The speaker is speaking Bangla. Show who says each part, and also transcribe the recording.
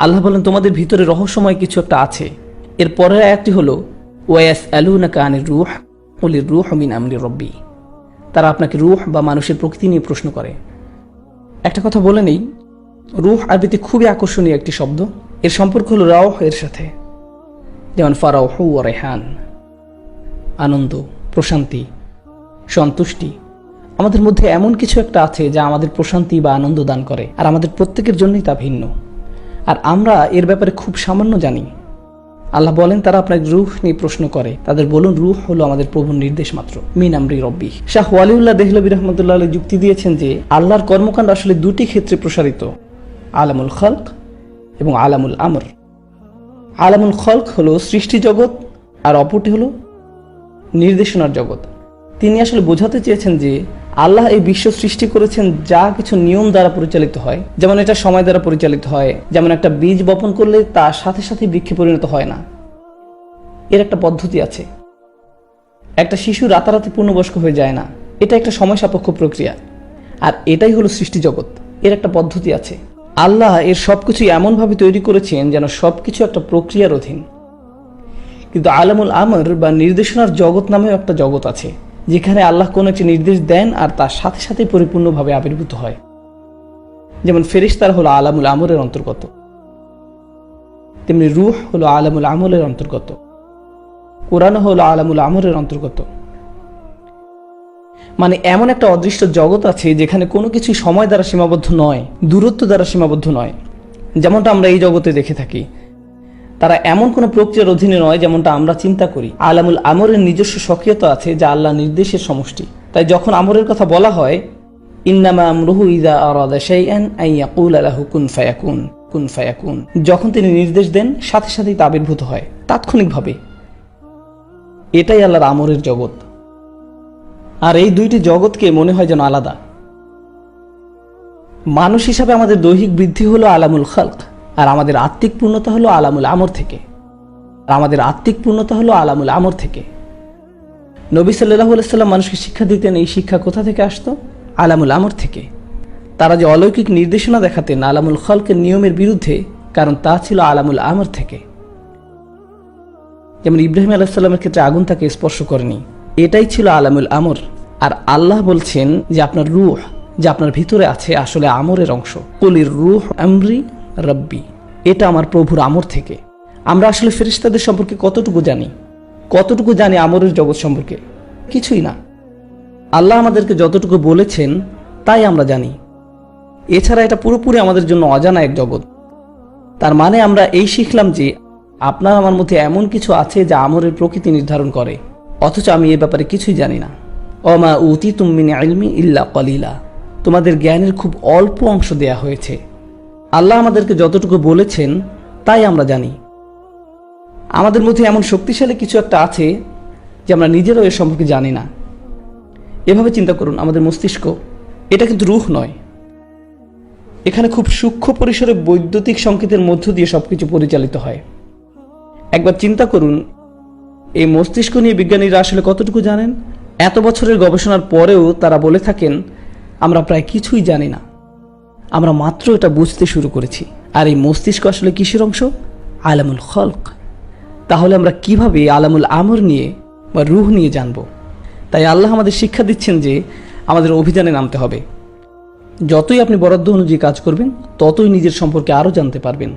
Speaker 1: আল্লাহ বলেন, তোমাদের ভিতরে রহস্যময় কিছু একটা আছে। এর পরের আয়াতটি হলো ওয়াস আলুনা কানের রুহ অলির রুহ মিন আমরি রব্বি। তারা আপনাকে রুহ বা মানুষের প্রকৃতি নিয়ে প্রশ্ন করে। একটা কথা বলে নেই, রুহ আরবিতে খুবই আকর্ষণীয় একটি শব্দ। এর সম্পর্ক হলো রাওহ এর সাথে। যেমন, ফারাউহু ও রেহান। আনন্দ, প্রশান্তি, সন্তুষ্টি। আমাদের মধ্যে এমন কিছু একটা আছে যা আমাদের প্রশান্তি বা আনন্দ দান করে। আর আমাদের প্রত্যেকের জন্যই তা ভিন্ন। আর আমরা এর ব্যাপারে খুব সামান্য জানি। আল্লাহ বলেন, তারা আপনার রুহ নিয়ে প্রশ্ন করে। তাদের বলুন, রুহ হলো আমাদের প্রভুর নির্দেশ মাত্র। মিন আমরি রব্বি। শাহ ওয়ালিউল্লাহ দেহলবী রহমতুল্লাহ যুক্তি দিয়েছেন যে, আল্লাহর কর্মকাণ্ড আসলে দুটি ক্ষেত্রে প্রসারিত। আলামুল খলক এবং আলামুল আমর। আলামুল খলক হলো সৃষ্টি জগৎ, আর অপরটি হলো নির্দেশনার জগৎ। তিনি আসলে বোঝাতে চেয়েছেন যে আল্লাহ এই বিশ্ব সৃষ্টি করেছেন যা কিছু নিয়ম দ্বারা পরিচালিত হয়। যেমন এটা সময় দ্বারা পরিচালিত হয়। যেমন একটা বীজ বপন করলে তার সাথে সাথে বৃক্ষে পরিণত হয় না। এর একটা পদ্ধতি আছে। একটা শিশু রাতারাতি পূর্ণবয়স্ক হয়ে যায় না। এটা একটা সময় সাপেক্ষ প্রক্রিয়া। আর এটাই হলো সৃষ্টি জগৎ। এর একটা পদ্ধতি আছে। আল্লাহ এর সব সবকিছু এমনভাবে তৈরি করেছেন যেন সব কিছু একটা প্রক্রিয়ার অধীন। কিন্তু আলামুল আমর বা নির্দেশনার জগৎ নামেও একটা জগৎ আছে। যেখানে আল্লাহ কোনো একটি নির্দেশ দেন আর তার সাথে সাথে পরিপূর্ণভাবে আবির্ভূত হয়। যেমন ফেরিস্তার হলো আলামুল আমরের অন্তর্গত। তেমনি রুহ হলো আলামুল আমলের অন্তর্গত। কোরআন হলো আলামুল আমরের অন্তর্গত। মানে এমন একটা অদৃষ্ট জগৎ আছে যেখানে কোনো কিছুই সময় দ্বারা সীমাবদ্ধ নয়, দূরত্ব দ্বারা সীমাবদ্ধ নয়। যেমনটা আমরা এই জগতে দেখে থাকি। তারা এমন কোনো প্রক্রিয়ার অধীনে নয় যেমনটা আমরা চিন্তা করি। আলামুল আমরের নিজস্ব সক্রিয়তা আছে যা আল্লাহ নির্দেশের সমষ্টি। তাই যখন আমরের কথা বলা হয়, ইন্নামা আমরুহু ইদা আরাদা শাইআন আন ইয়াকুল লাহু কুন ফায়াকুন কুন ফায়াকুন। যখন তিনি নির্দেশ দেন, সাথে সাথেই তা আবির্ভূত হয়, তাৎক্ষণিকভাবে। এটাই আল্লাহর আমরের জগৎ। আর এই দুইটি জগৎকে মনে হয় যেন আলাদা। মানুষ হিসাবে আমাদের দৈহিক বৃদ্ধি হলো আলামুল খালক। আর আমাদের আত্মিক পূর্ণতা হলো আলামুল আমর থেকে। আর আমাদের আত্মিক পূর্ণতা হলো আলামুল আমর থেকে। নবী সাল্লাহ সাল্লাম মানুষকে শিক্ষা দিতেন, এই শিক্ষা কোথা থেকে আসতো? আলামুল আমর থেকে। তারা যে অলৌকিক নির্দেশনা দেখাতেন আলামুল খলকের নিয়মের বিরুদ্ধে, কারণ তা ছিল আলামুল আমর থেকে। যেমন ইব্রাহিম আলাহিসাল্লামের ক্ষেত্রে আগুন তাকে স্পর্শ করেনি। এটাই ছিল আলামুল আমর। আর আল্লাহ বলছেন যে আপনার রুহ, যে আপনার ভিতরে আছে, আসলে আমরের অংশ। কলির রুহ আমরি রব্বি, এটা আমার প্রভুর আমর থেকে। আমরা আসলে ফেরিস্তাদের সম্পর্কে কতটুকু জানি? কতটুকু জানি আমরের জগৎ সম্পর্কে? কিছুই না। আল্লাহ আমাদেরকে যতটুকু বলেছেন, তাই আমরা জানি। এছাড়া এটা পুরোপুরি আমাদের জন্য অজানা এক জগৎ। তার মানে আমরা এই শিখলাম যে, আপনার আমার মধ্যে এমন কিছু আছে যা আমরের প্রকৃতি নির্ধারণ করে। অথচ আমি এ ব্যাপারে কিছুই জানি না। অমা উতি তুমিন আলমি ইল্লা কলিলা। তোমাদের জ্ঞানের খুব অল্প অংশ দেয়া হয়েছে। আল্লাহ আমাদেরকে যতটুকু বলেছেন, তাই আমরা জানি। আমাদের মধ্যে এমন শক্তিশালী কিছু একটা আছে, যে আমরা নিজেরাও এর সম্পর্কে জানি না। এভাবে চিন্তা করুন, আমাদের মস্তিষ্ক, এটা কিন্তু রুহ নয়। এখানে খুব সূক্ষ্ম পরিসরে বৈদ্যুতিক সংকেতের মধ্য দিয়ে সব কিছু পরিচালিত হয়। একবার চিন্তা করুন, এই মস্তিষ্ক নিয়ে বিজ্ঞানীরা আসলে কতটুকু জানেন? এত বছরের গবেষণার পরেও তারা বলে থাকেন, আমরা প্রায় কিছুই জানি না। আমরা মাত্র এটা বুঝতে শুরু করেছি। আর এই মস্তিষ্ক আসলে কিসের অংশ? আলামুল খলক। তাহলে আমরা কীভাবে আলামুল আমর নিয়ে বা রুহ নিয়ে জানব? তাই আল্লাহ আমাদের শিক্ষা দিচ্ছেন যে আমাদের অভিযানে নামতে হবে। যতই আপনি বরাদ্দ অনুযায়ী কাজ করবেন, ততই নিজের সম্পর্কে আরও জানতে পারবেন।